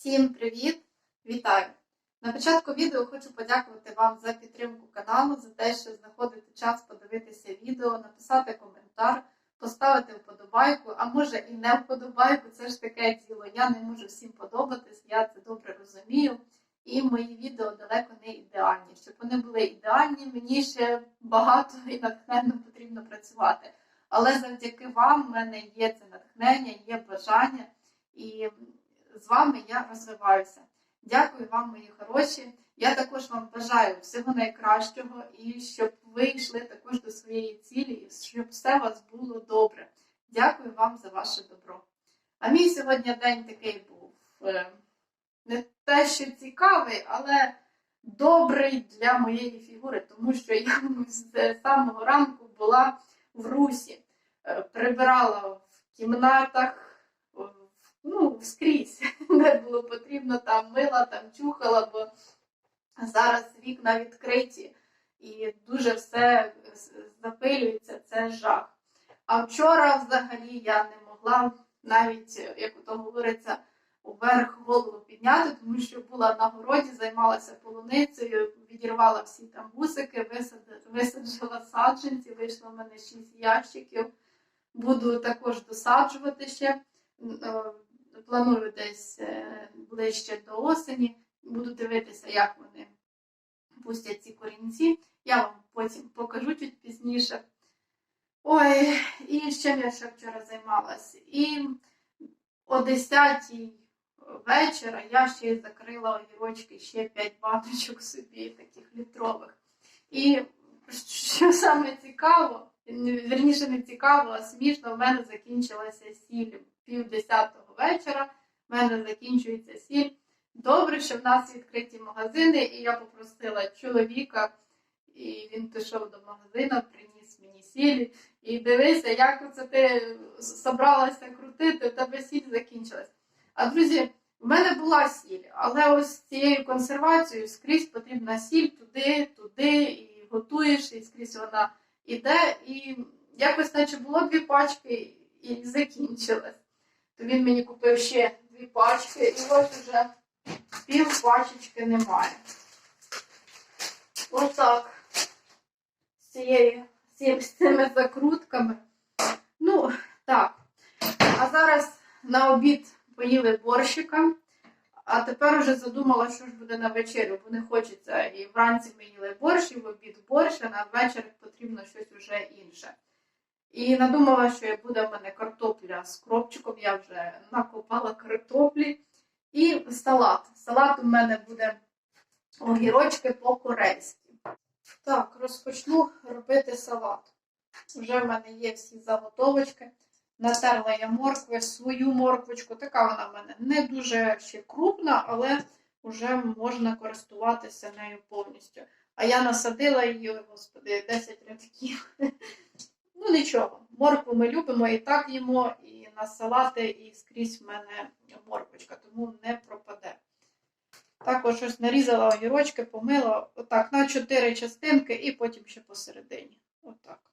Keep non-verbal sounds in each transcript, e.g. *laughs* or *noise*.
Всім привіт! Вітаю! На початку відео хочу подякувати вам за підтримку каналу, за те, що знаходите час подивитися відео, написати коментар, поставити вподобайку, а може і не вподобайку, це ж таке діло. Я не можу всім подобатись, я це добре розумію. І мої відео далеко не ідеальні. Щоб вони були ідеальні, мені ще багато і натхненно потрібно працювати. Але завдяки вам в мене є це натхнення, є бажання, і з вами я розвиваюся. Дякую вам, мої хороші. Я також вам бажаю всього найкращого і щоб ви йшли також до своєї цілі, і щоб все у вас було добре. Дякую вам за ваше добро. А мій сьогодні день такий був е, не те, що цікавий, але добрий для моєї фігури, тому що я з самого ранку була в русі, Е, прибирала в кімнатах, ну, скрізь, де було потрібно, там мила, там чухала, бо зараз вікна відкриті і дуже все запилюється, це жах. А вчора взагалі я не могла навіть, як ото говориться, вверх голову підняти, тому що була на городі, займалася полуницею, відірвала всі там вусики, висаджила саджанці, вийшло в мене 6 ящиків. Буду також досаджувати ще. Планую десь е, ближче до осені. Буду дивитися, як вони пустять ці корінці. Я вам потім покажу чуть пізніше. Ой, і чим я ще вчора займалась? І о 10-й вечора я ще закрила огірочки ще 5 баночок собі, таких літрових. І що саме цікаво, вірніше не цікаво, а смішно, в мене закінчилася сіль пів десятого вечора. В мене закінчується сіль. Добре, що в нас відкриті магазини, і я попросила чоловіка, і він пішов до магазину, приніс мені сіль. І дивися, як оце ти собралася крутити, у тебе сіль закінчилась. А друзі, в мене була сіль, але ось цією консервацією скрізь потрібна сіль туди, туди, і готуєш, і скрізь вона іде. І якось, наче було дві пачки, і закінчилась. То він мені купив ще дві пачки, і ось вже пів пачечки немає. Отак. З цією, з цими закрутками. Ну, так. А зараз на обід поїли борщика. А тепер уже задумала, що ж буде на вечерю, бо не хочеться. І вранці ми їли борщ, і в обід борщ, а на вечір потрібно щось уже інше. І надумала, що буде в мене картопля з кропчиком, я вже накопала картоплі. І салат. Салат у мене буде огірочки по-корейськи. Так, розпочну робити салат. Вже в мене є всі заготовочки. Натерла я моркви, свою морквочку. Така вона в мене не дуже ще крупна, але вже можна користуватися нею повністю. А я насадила її, господи, 10 рядків. Нічого, моркву ми любимо і так їмо, і на салати, і скрізь в мене морквочка, тому не пропаде. Також ось нарізала огірочки, помила отак на 4 частинки і потім ще посередині. Отак.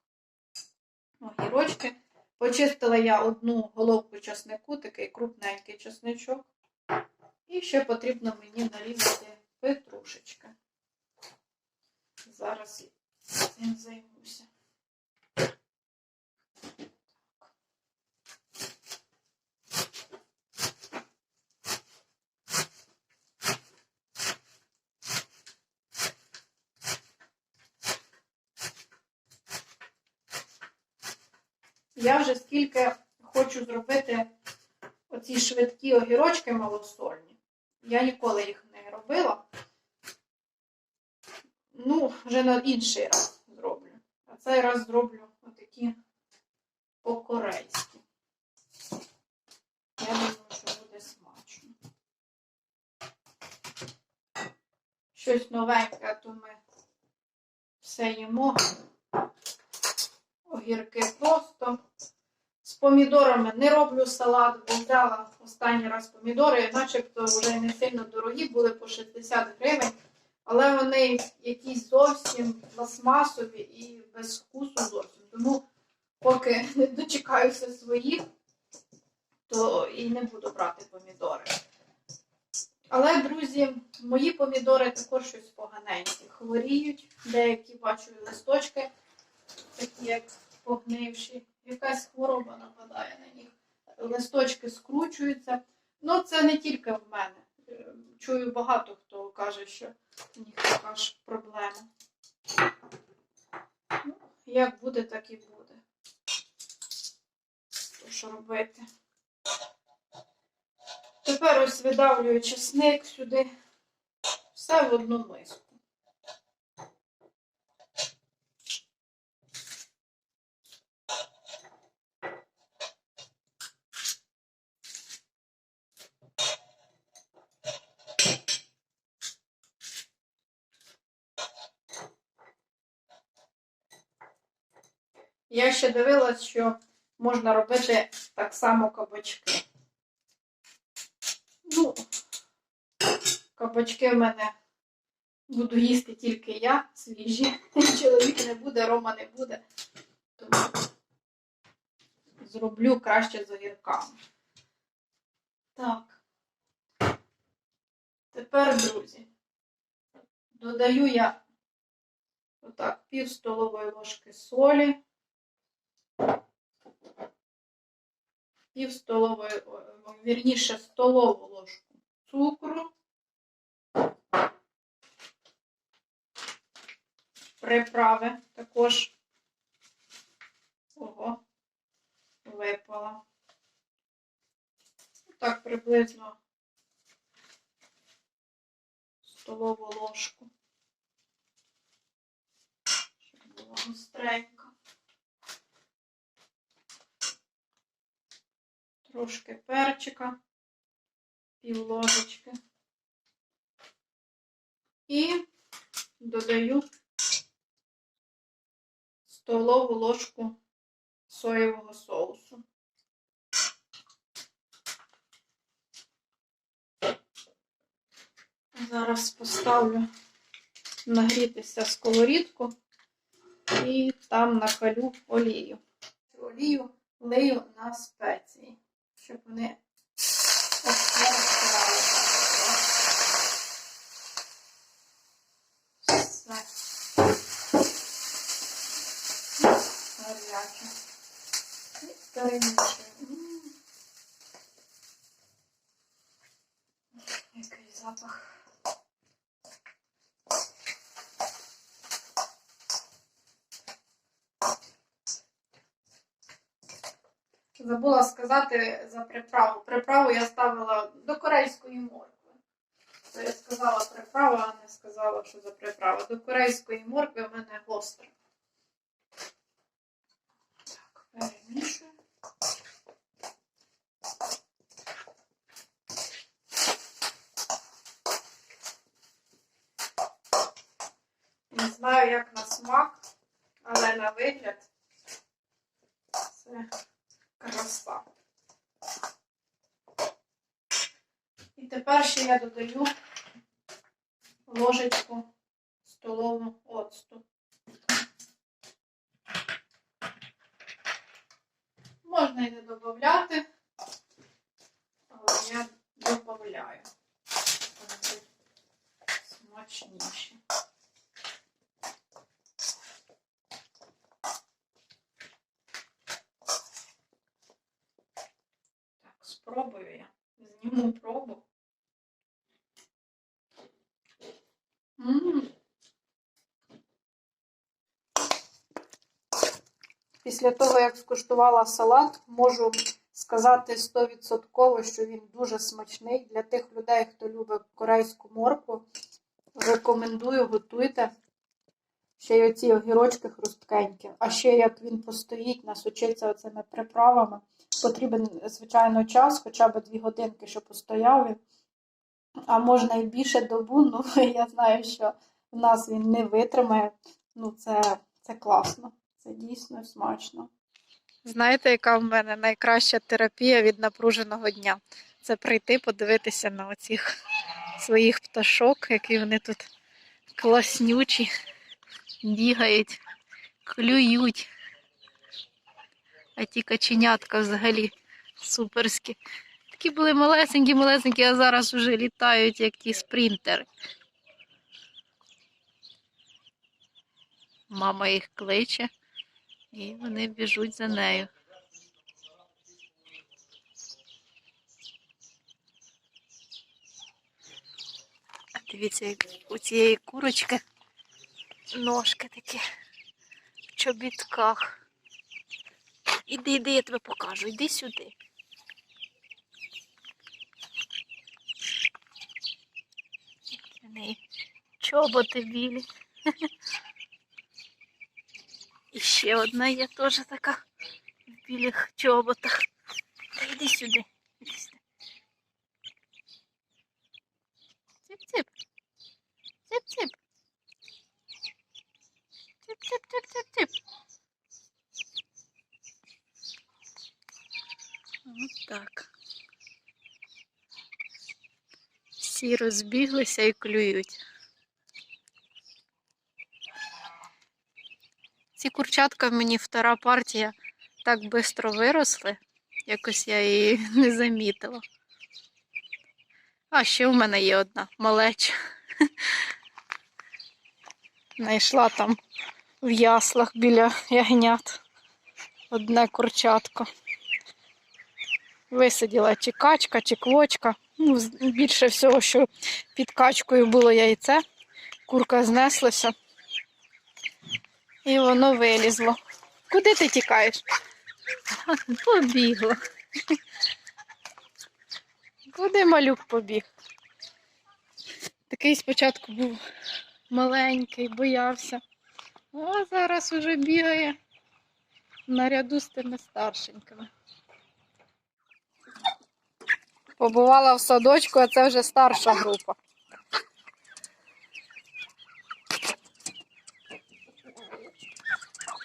Огірочки. Почистила я одну головку часнику, такий крупненький часничок. І ще потрібно мені нарізати петрушечки. Зараз цим займуся. Я вже скільки хочу зробити оці швидкі огірочки малосольні. Я ніколи їх не робила. Ну, вже на інший раз зроблю. А цей раз зроблю отакі по-корейськи. Я думаю, що буде смачно. Щось новеньке, то ми все їмо. Огірки просто. З помідорами не роблю салат, бо взяла останній раз помідори, начебто вже не сильно дорогі, були по 60 гривень, але вони якісь зовсім пластмасові і без вкусу зовсім. Тому поки не *laughs* дочекаюся своїх, то і не буду брати помідори. Але, друзі, мої помідори також щось поганенькі. Хворіють, деякі бачу листочки, такі як погнивші. Якась хвороба нападає на них. Листочки скручуються. Ну, це не тільки в мене. Е, Чую багато хто каже, що у них така ж проблема. Ну, як буде, так і буде. Що робити? Тепер ось видавлюю чесник сюди. Все в одну миску. Я ще дивилась, що можна робити так само кабачки. Ну, кабачки в мене буду їсти тільки я, свіжі. *laughs* Чоловік не буде, Рома не буде. Тому зроблю краще з огірками. Так. Тепер, друзі, додаю я отак пів столової ложки солі. Пів столової, вірніше, столову ложку цукру. Приправи також. Ого, випала. Так, приблизно столову ложку. Щоб була гостренька. Трошки перчика, пів ложечки. І додаю столову ложку соєвого соусу. Зараз поставлю нагрітися сковорідку і там накалю олію. Олію лию на спеції, щоб вони. Все. Гаряче. І. Який запах. Забула сказати за приправу. Приправу я ставила до корейської моркви. То я сказала приправа, а не сказала, що за приправа. До корейської моркви в мене гостра. Так, перемішую. Не знаю, як на смак, але на вигляд це краса. І тепер ще я додаю ложечку столову оцту. Можна і не додати, але я додаю. Вони Після того, як скуштувала салат, можу сказати 100%, що він дуже смачний. Для тих людей, хто любить корейську моркву, рекомендую, готуйте. Ще й оці огірочки хрусткенькі. А ще як він постоїть, насучиться оцими приправами. Потрібен, звичайно, час, хоча б дві годинки, щоб постояв. А можна і більше добу, *laughs* ну я знаю, що в нас він не витримає. Ну, це, це класно, це дійсно смачно. Знаєте, яка в мене найкраща терапія від напруженого дня? Це прийти подивитися на оцих своїх пташок, які вони тут класнючі, бігають, клюють. А ті каченятка взагалі суперські. Такі були малесенькі, малесенькі, а зараз вже літають, як ті спринтери. Мама їх кличе, і вони біжуть за нею. А дивіться, як у цієї курочки ножки такі в чобітках. Іди, іди, я тебе покажу, іди сюди. У неї чоботи білі. І ще одна є теж така в білих чоботах. Та йди сюди. Іди сюди. Цip-цip. Цip-цip. Цip-цip-цip-цip-цip. Ось так. Всі розбіглися і клюють. Ці курчатка в мені втора партія так швидко виросли. Якось я її *laughs* не замітила. А ще в мене є одна малеча. *laughs* Знайшла там в яслах біля ягнят одне курчатко. Висиділа чи качка, чи квочка. Ну, більше всього, що під качкою було яйце. Курка знеслася. І воно вилізло. Куди ти тікаєш? Побігла. Куди малюк побіг? Такий спочатку був маленький, боявся. А зараз уже бігає наряду з тими старшенькими. Побувала в садочку, а це вже старша група.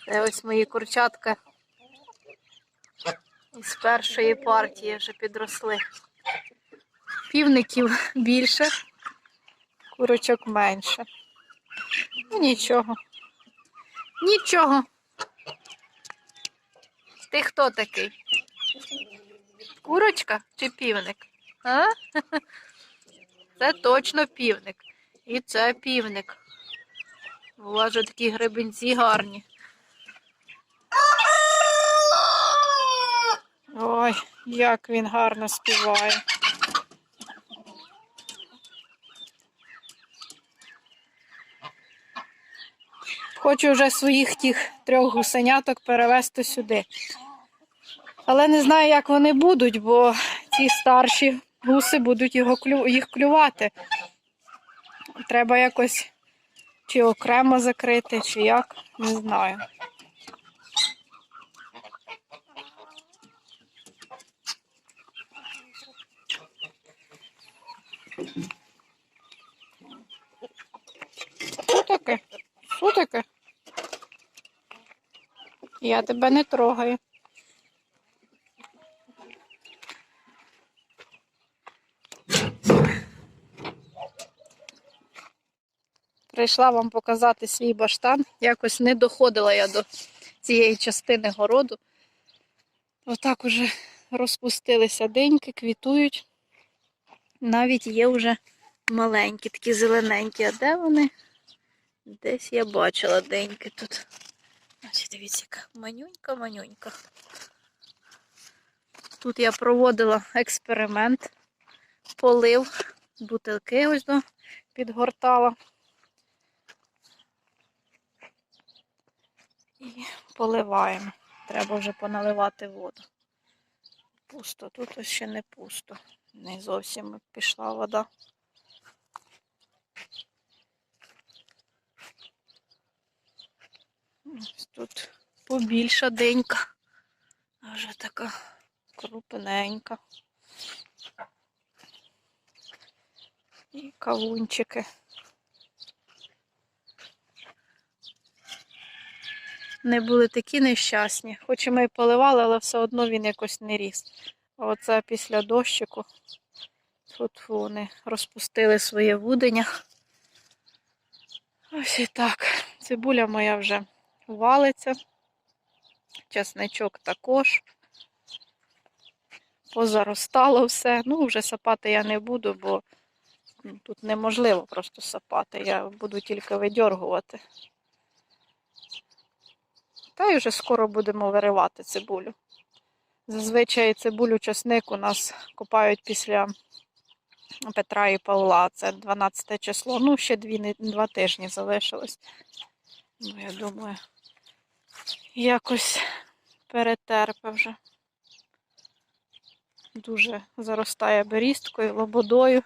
Ось мої курчатка із першої партії вже підросли. Півників більше, курочок менше. Ну нічого. Нічого. Ти хто такий? Курочка чи півник? А? *laughs* Це точно півник. І це півник. У вас же такі гребенці гарні. Ой, як він гарно співає. Хочу вже своїх тих трьох гусеняток перевезти сюди. Але не знаю, як вони будуть, бо ці старші гуси будуть його їх клювати. Треба якось чи окремо закрити, чи як, не знаю. Що таке? Що? Я тебе не трогаю. Прийшла вам показати свій баштан. Якось не доходила я до цієї частини городу. Отак уже розпустилися деньки, квітують. Навіть є вже маленькі, такі зелененькі. А де вони? Десь я бачила деньки тут. Ось дивіться, яка манюнька, манюнька. Тут я проводила експеримент, полив, бутилки ось до підгортала. І поливаємо. Треба вже поналивати воду. Пусто, тут ще не пусто. Не зовсім пішла вода. Ось тут побільша денька. А вже така крупненька. І кавунчики. Не були такі нещасні. Хоч і ми поливали, але все одно він якось не ріс. А Оце після дощику. Тут вони розпустили своє вудення. Ось і так. Цибуля моя вже валиться. Часничок також. позаростало все. Ну, вже сапати я не буду, бо ну, тут неможливо просто сапати. Я буду тільки видьоргувати. Та й вже скоро будемо виривати цибулю. Зазвичай цибулю часник у нас копають після Петра і Павла. Це 12 число. Ну, ще дві, не- два тижні залишилось. Ну, я думаю, якось перетерпе вже. Дуже заростає берісткою, лободою.